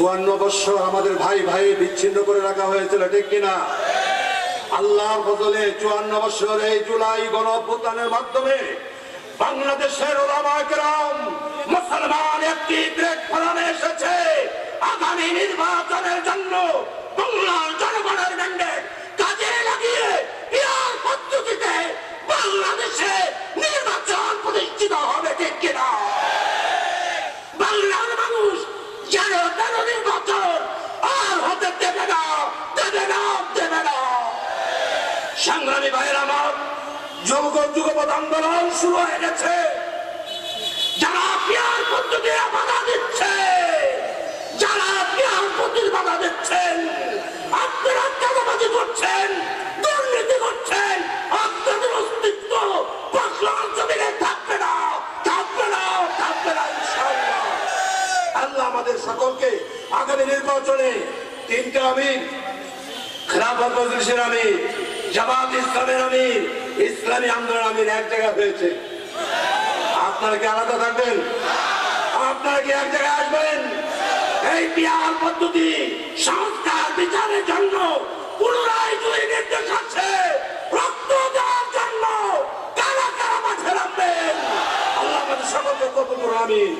চুয়ান্ন বছর আমাদের ভাই ভাই বিচ্ছিন্ন করে রাখা হয়েছিল, ঠিক কিনা? আল্লাহর বদলে চুয়ান্ন বছর এই জুলাই গণ মাধ্যমে বাংলাদেশের ওলামাকেরাম মুসলমান একটি ব্রেক ফলানে এসেছে। আগামী নির্বাচনের জন্য সংগ্রামী ভাইয়ের আমার যুগ যুগপদ আন্দোলন শুরু হয়ে গেছে। যারা পিয়ার পদ্ধতি বাধা দিচ্ছে, যারা পিয়ার পদ্ধতি বাধা দিচ্ছেন চাঁদাবাজি করছেন, দুর্নীতি করছেন আপনাদের অস্তিত্ব বাংলার জমিনে থাকবে না থাকবে না থাকবে না আল্লাহ আমাদের সকলকে আগামী নির্বাচনে তিনটা আমির, খেলাফত মজলিসের আমির জামাত ইসলামের আমির, ইসলামী আন্দোলন আমির এক জায়গায় হয়েছে। আপনারা কি আলাদা থাকবেন? আপনারা কি এক জায়গায় আসবেন? এই বিহার পদ্ধতি, সংস্কার, বিচারের জন্য পুনরায় দুই নির্দেশ আছে। রক্ত দেওয়ার জন্য কারা কারা মাঠে নামবেন? আল্লাহ আমাদের সকলকে কবুল করুন, আমিন।